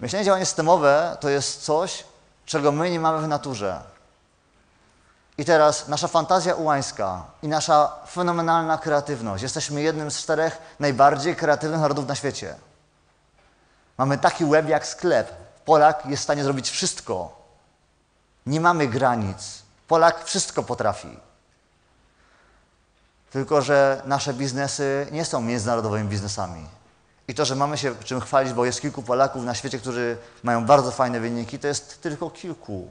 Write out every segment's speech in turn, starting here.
Myślenie działanie systemowe to jest coś, czego my nie mamy w naturze. I teraz nasza fantazja ułańska i nasza fenomenalna kreatywność. Jesteśmy jednym z czterech najbardziej kreatywnych narodów na świecie. Mamy taki łeb jak sklep. Polak jest w stanie zrobić wszystko. Nie mamy granic. Polak wszystko potrafi. Tylko, że nasze biznesy nie są międzynarodowymi biznesami. I to, że mamy się czym chwalić, bo jest kilku Polaków na świecie, którzy mają bardzo fajne wyniki, to jest tylko kilku.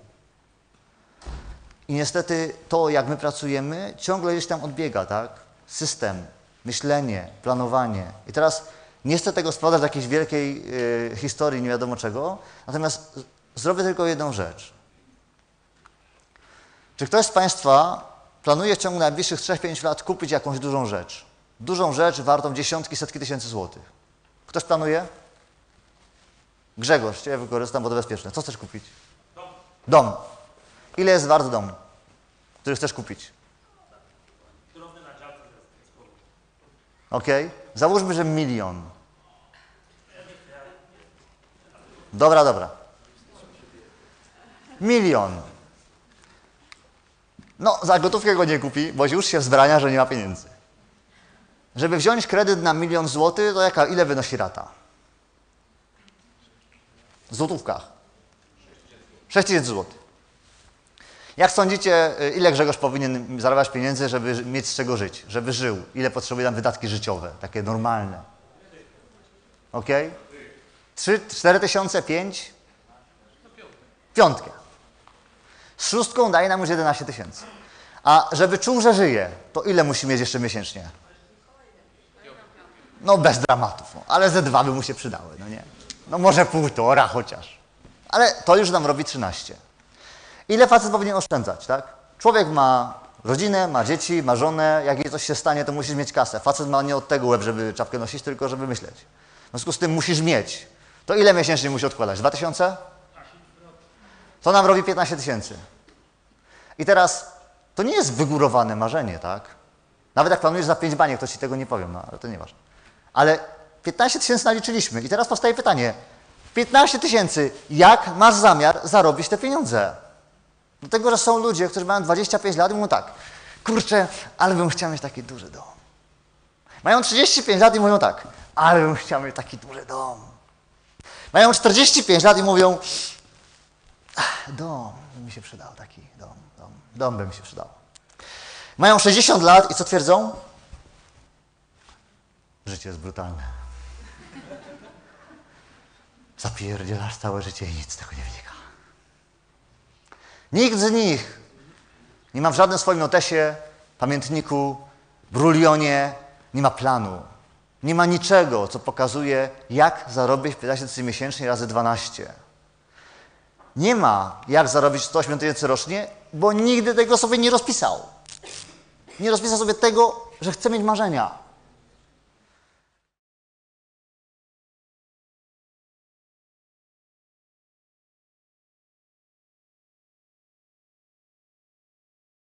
I niestety to, jak my pracujemy, ciągle gdzieś tam odbiega, tak? System, myślenie, planowanie. I teraz nie chcę tego sprowadzać do jakiejś wielkiej y, historii, nie wiadomo czego, natomiast zrobię tylko jedną rzecz. Czy ktoś z Państwa planuje w ciągu najbliższych 3-5 lat kupić jakąś dużą rzecz? Dużą rzecz wartą dziesiątki, setki tysięcy złotych. Ktoś planuje? Grzegorz, Cię wykorzystam, bo to bezpieczne. Co chcesz kupić? Dom. Dom. Ile jest wart dom, który chcesz kupić? Ok? Załóżmy, że milion. Dobra, dobra. Milion. No, za gotówkę go nie kupi, bo już się wzbrania, że nie ma pieniędzy. Żeby wziąć kredyt na milion złotych, to jaka, ile wynosi rata? W złotówkach. 6 tysięcy złotych. Jak sądzicie, y, ile Grzegorz powinien zarabiać pieniędzy, żeby mieć z czego żyć, żeby żył? Ile potrzebuje nam wydatki życiowe, takie normalne? Ok? 3, 4 tysiące, 5? Piątkę. Z szóstką daje nam już 11 tysięcy. A żeby czuł, że żyje, to ile musi mieć jeszcze miesięcznie? No bez dramatów, no. ale ze dwa by mu się przydały, no nie? No może półtora chociaż. Ale to już nam robi 13. Ile facet powinien oszczędzać, tak? Człowiek ma rodzinę, ma dzieci, ma żonę, jak jej coś się stanie, to musisz mieć kasę. Facet ma nie od tego łeb, żeby czapkę nosić, tylko żeby myśleć. W związku z tym musisz mieć. To ile miesięcznie musi odkładać? 2000? To nam robi 15 tysięcy. I teraz to nie jest wygórowane marzenie, tak? Nawet jak planujesz za 5 baniek, to ci tego nie powiem, no ale to nieważne. Ale 15 tysięcy naliczyliśmy i teraz powstaje pytanie. 15 tysięcy, jak masz zamiar zarobić te pieniądze? Dlatego, że są ludzie, którzy mają 25 lat i mówią tak, kurczę, ale bym chciał mieć taki duży dom. Mają 35 lat i mówią tak, ale bym chciał mieć taki duży dom. Mają 45 lat i mówią, dom by mi się przydał, taki dom, dom, dom by mi się przydał. Mają 60 lat i co twierdzą? Życie jest brutalne. Zapierdzielasz całe życie i nic z tego nie wynika. Nikt z nich nie ma w żadnym swoim notesie, pamiętniku, brulionie, nie ma planu. Nie ma niczego, co pokazuje, jak zarobić 15 tysięcy miesięcznie razy 12. Nie ma, jak zarobić 108 tysięcy rocznie, bo nigdy tego sobie nie rozpisał. Nie rozpisał sobie tego, że chce mieć marzenia.